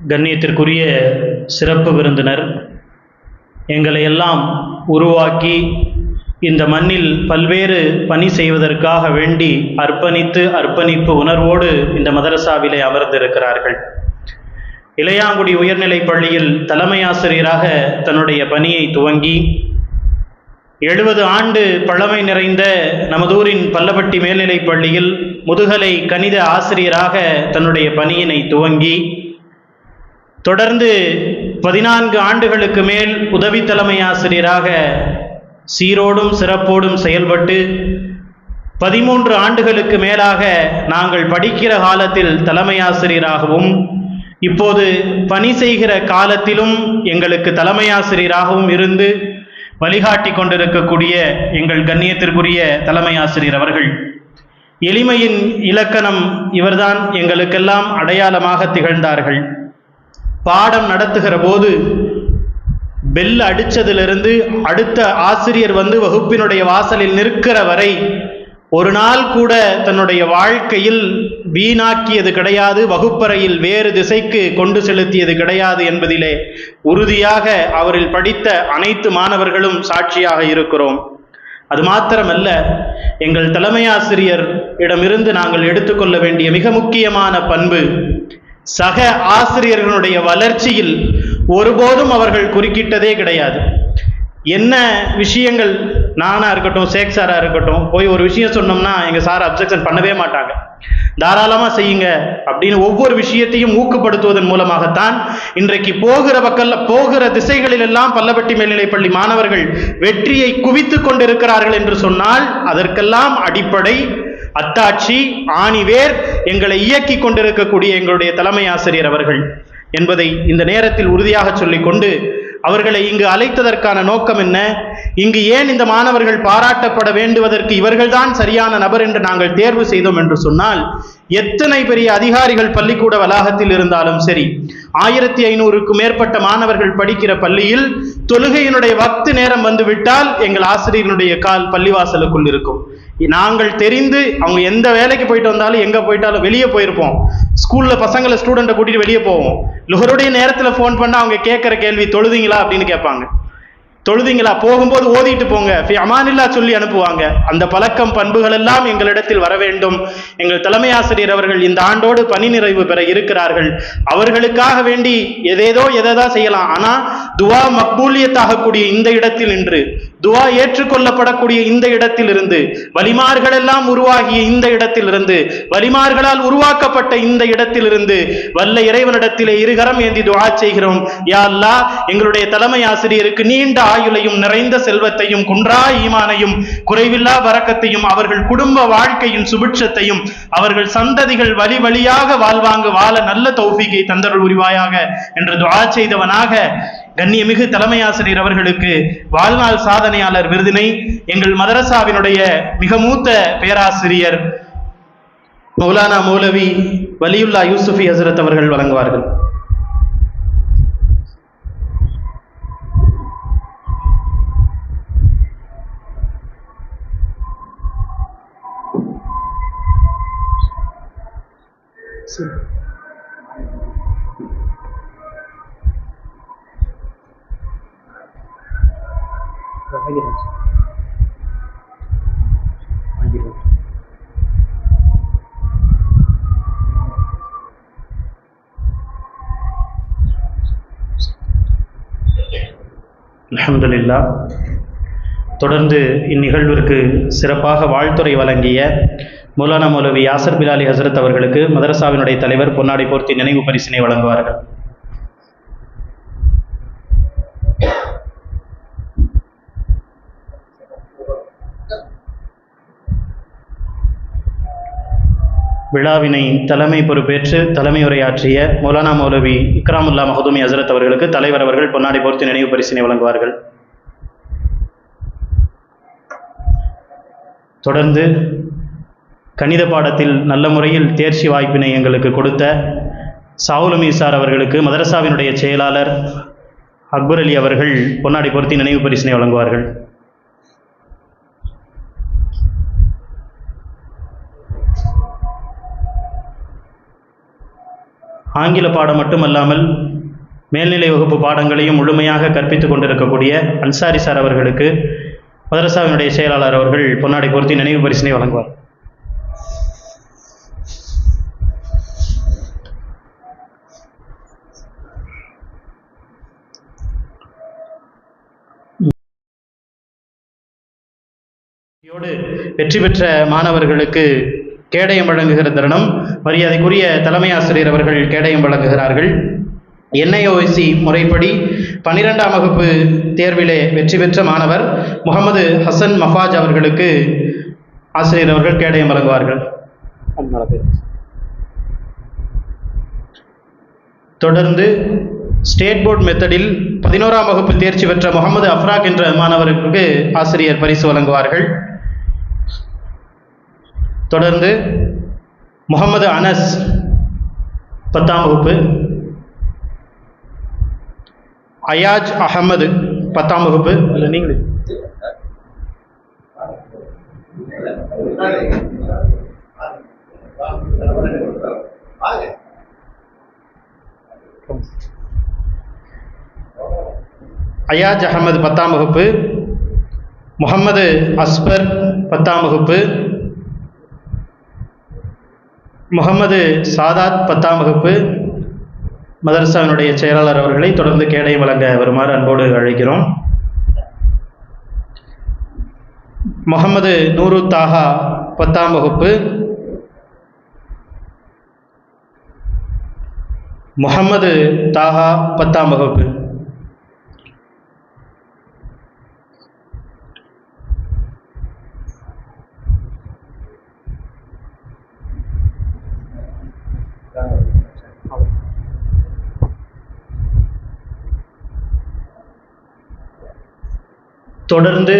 கண்ணியத்திற்குரிய சிறப்பு விருந்தினர் எங்களை எல்லாம் உருவாக்கி இந்த மண்ணில் பல்வேறு பணி செய்வதற்காக வேண்டி அர்ப்பணித்து அர்ப்பணிப்பு உணர்வோடு இந்த மதரசாவிலே அமர்ந்திருக்கிறார்கள். இளையாங்குடி உயர்நிலைப் பள்ளியில் தலைமை ஆசிரியராக தன்னுடைய பணியை துவங்கி எழுபது ஆண்டு பழமை நிறைந்த நமதூரின் பல்லப்பட்டி மேல்நிலைப் பள்ளியில் முதுகலை கணித ஆசிரியராக தன்னுடைய பணியினை துவங்கி தொடர்ந்து பதினான்கு ஆண்டுகளுக்கு மேல் உதவி தலைமை ஆசிரியராக சீரோடும் சிறப்போடும் செயல்பட்டு பதிமூன்று ஆண்டுகளுக்கு மேலாக நாங்கள் படிக்கிற காலத்தில் தலைமை ஆசிரியராகவும் இப்போது பணி செய்கிற காலத்திலும் எங்களுக்கு தலைமை ஆசிரியராகவும் இருந்து வழிகாட்டி கொண்டிருக்கக்கூடிய எங்கள் கண்ணியத்திற்குரிய தலைமை ஆசிரியர் அவர்கள். எளிமையின் இலக்கணம் இவர்தான் எங்களுக்கெல்லாம் அடையாளமாக திகழ்ந்தார்கள். பாடம் நடத்துகிற போது பெல் அடித்ததிலிருந்து அடுத்த ஆசிரியர் வந்து வகுப்பினுடைய வாசலில் நிற்கிற வரை ஒரு நாள் கூட தன்னுடைய வாழ்க்கையில் வீணாக்கியது கிடையாது வகுப்பறையில் வேறு திசைக்கு கொண்டு செலுத்தியது கிடையாது என்பதிலே உறுதியாக அவரில் படித்த அனைத்து மாணவர்களும் சாட்சியாக இருக்கிறோம். அது மாத்திரமல்ல எங்கள் தலைமை ஆசிரியர் இடமிருந்து நாங்கள் எடுத்துக்கொள்ள வேண்டிய மிக முக்கியமான பண்பு சக ஆசிரியர்களுடைய வளர்ச்சியில் ஒருபோதும் அவர்கள் குறுக்கிட்டதே கிடையாது. என்ன விஷயங்கள் நானா இருக்கட்டும் சேக் சாராக இருக்கட்டும் போய் ஒரு விஷயம் சொன்னோம்னா எங்கள் சார் அப்செக்ஷன் பண்ணவே மாட்டாங்க. தாராளமாக செய்யுங்க அப்படின்னு ஒவ்வொரு விஷயத்தையும் ஊக்கப்படுத்துவதன் மூலமாகத்தான் இன்றைக்கு போகிற பக்கல்ல போகிற திசைகளில் எல்லாம் பல்லப்பட்டி மேல்நிலைப்பள்ளி மாணவர்கள் வெற்றியை குவித்து கொண்டிருக்கிறார்கள் என்று சொன்னால் அதற்கெல்லாம் அடிப்படை அத்தாட்சி ஆணிவேர் எங்களை இயக்கி கொண்டிருக்கக்கூடிய எங்களுடைய தலைமை ஆசிரியர் அவர்கள் என்பதை இந்த நேரத்தில் உறுதியாக சொல்லிக்கொண்டு அவர்களை இங்கு அழைத்ததற்கான நோக்கம் என்ன? இங்கு ஏன் இந்த மாணவர்கள் பாராட்டப்பட வேண்டுவதற்கு இவர்கள்தான் சரியான நபர் என்று நாங்கள் தேர்வு செய்தோம் என்று சொன்னால் எத்தனை பெரிய அதிகாரிகள் பள்ளிக்கூட வளாகத்தில் இருந்தாலும் சரி ஆயிரத்தி ஐநூறுக்கு மேற்பட்ட மாணவர்கள் படிக்கிற பள்ளியில் தொழுகையினுடைய வக்து நேரம் வந்துவிட்டால் எங்கள் ஆசிரியர்களுடைய கால் பள்ளிவாசலுக்குள் இருக்கும். நாங்கள் தெரிந்து அவங்க எந்த வேலைக்கு போயிட்டு வந்தாலும் எங்க போயிட்டாலும் வெளியே போயிருப்போம். ஸ்கூல்ல பசங்களை ஸ்டூடெண்ட்டை கூட்டிட்டு வெளியே போவோம். லுகருடைய நேரத்துல ஃபோன் பண்ணா அவங்க கேட்கிற கேள்வி தொழுதிங்களா? அப்படின்னு கேட்பாங்க. தொழுதிங்களா? போகும்போது ஓதிட்டு போங்க. அமானில்லா சொல்லி அனுப்புவாங்க. அந்த பழக்கம் பண்புகள் எல்லாம் எங்களிடத்தில் வர வேண்டும். எங்கள் தலைமை ஆசிரியர் அவர்கள் இந்த ஆண்டோடு பணி நிறைவு பெற இருக்கிறார்கள். அவர்களுக்காக வேண்டி எதேதோ எதைதான் செய்யலாம். ஆனா துவா மக்பூலியத்தாகக்கூடிய இந்த இடத்தில் நின்று துவா ஏற்றுக்கொள்ளப்படக்கூடிய இந்த இடத்தில் இருந்து வலிமார்கள் எல்லாம் உருவாகிய இந்த இடத்தில் இருந்து வலிமார்களால் உருவாக்கப்பட்ட இந்த இடத்தில் இருந்து வல்ல இறைவனிடத்திலே இருகரம் ஏந்தி துவா செய்கிறோம். யா அல்லா எங்களுடைய தலைமை ஆசிரியருக்கு நீண்ட ஆயுளையும் நிறைந்த செல்வத்தையும் குன்றா ஈமானையும் குறைவில்லா வரக்கத்தையும் அவர்கள் குடும்ப வாழ்க்கையின் சுபிட்சத்தையும் அவர்கள் சந்ததிகள் வழி வழியாக வாழ்வாங்க வாழ நல்ல தௌஃபிகை தந்தருள் உரிவாயாக என்று துவா செய்தவனாக கண்ணியமிகு தலைமை ஆசிரியர் அவர்களுக்கு வாழ்நாள் சாதனையாளர் விருதினை எங்கள் மதரசாவினுடைய மிக மூத்த பேராசிரியர் மௌலானா மௌலவி வலியுல்லா யூசுஃபி ஹசரத் அவர்கள் வழங்குவார்கள். அலமதுல்லா தொடர்ந்து இந்நிகழ்விற்கு சிறப்பாக வாழ்த்துறை வழங்கிய மௌலானா மௌலவி யாசர் பிலாலி ஹசரத் அவர்களுக்கு மதரசாவினுடைய தலைவர் பொன்னாடி போர்த்தி நினைவு பரிசினை வழங்குவார்கள். விழாவினை தலைமை பொறுப்பேற்று தலைமை உரையாற்றிய மௌலானா மௌலவி இக்ராமுல்லா மஹதூமி ஹசரத் அவர்களுக்கு தலைவர் அவர்கள் பொன்னாடை போர்த்து நினைவு பரிசினை வழங்குவார்கள். தொடர்ந்து கணித பாடத்தில் நல்ல முறையில் தேர்ச்சி வாய்ப்பினை எங்களுக்கு கொடுத்த சாவுலமி சார் அவர்களுக்கு மதரசாவினுடைய செயலாளர் அக்பர் அலி அவர்கள் பொன்னாடை பொருத்தி நினைவு பரிசினை வழங்குவார்கள். ஆங்கில பாடம் மட்டுமல்லாமல் மேல்நிலை வகுப்பு பாடங்களையும் முழுமையாக கற்பித்துக் கொண்டிருக்கக்கூடிய அன்சாரி சார் அவர்களுக்கு மதரசாவினுடைய செயலாளர் அவர்கள் பொன்னாடை பொருத்தி நினைவு பரிசினை வழங்குவார். வெற்றி பெற்ற மாணவர்களுக்கு கேடயம் வழங்குகிற தருணம். மரியாதைக்குரிய தலைமை ஆசிரியர் அவர்கள் கேடயம் வழங்குகிறார்கள். என்ஐஓசி முறைப்படி பனிரெண்டாம் வகுப்பு தேர்விலே வெற்றி பெற்ற மாணவர் முகமது ஹசன் மஃபாஜ் அவர்களுக்கு ஆசிரியர் அவர்கள் கேடயம் வழங்குவார்கள். தொடர்ந்து ஸ்டேட் போர்ட் மெத்தடில் பதினோராம் வகுப்பு தேர்ச்சி பெற்ற முகமது அஃப்ராக் என்ற மாணவருக்கு ஆசிரியர் பரிசு வழங்குவார்கள். தொடர்ந்து முகமது அனஸ் பத்தாம் வகுப்பு அயாஜ் அகமது பத்தாம் வகுப்பு. இல்லை நீங்களே. அயாஜ் அகமது பத்தாம் வகுப்பு முகமது அஸ்பர் பத்தாம் வகுப்பு முகமது சாதாத் பத்தாம் வகுப்பு மதரசாவினுடைய செயலாளர் அவர்களை தொடர்ந்து கேடயம் வழங்க வருமாறு அன்போடு அழைக்கிறோம். முகமது நூரு தாஹா பத்தாம் வகுப்பு முகமது தாஹா பத்தாம் வகுப்பு. தொடர்ந்து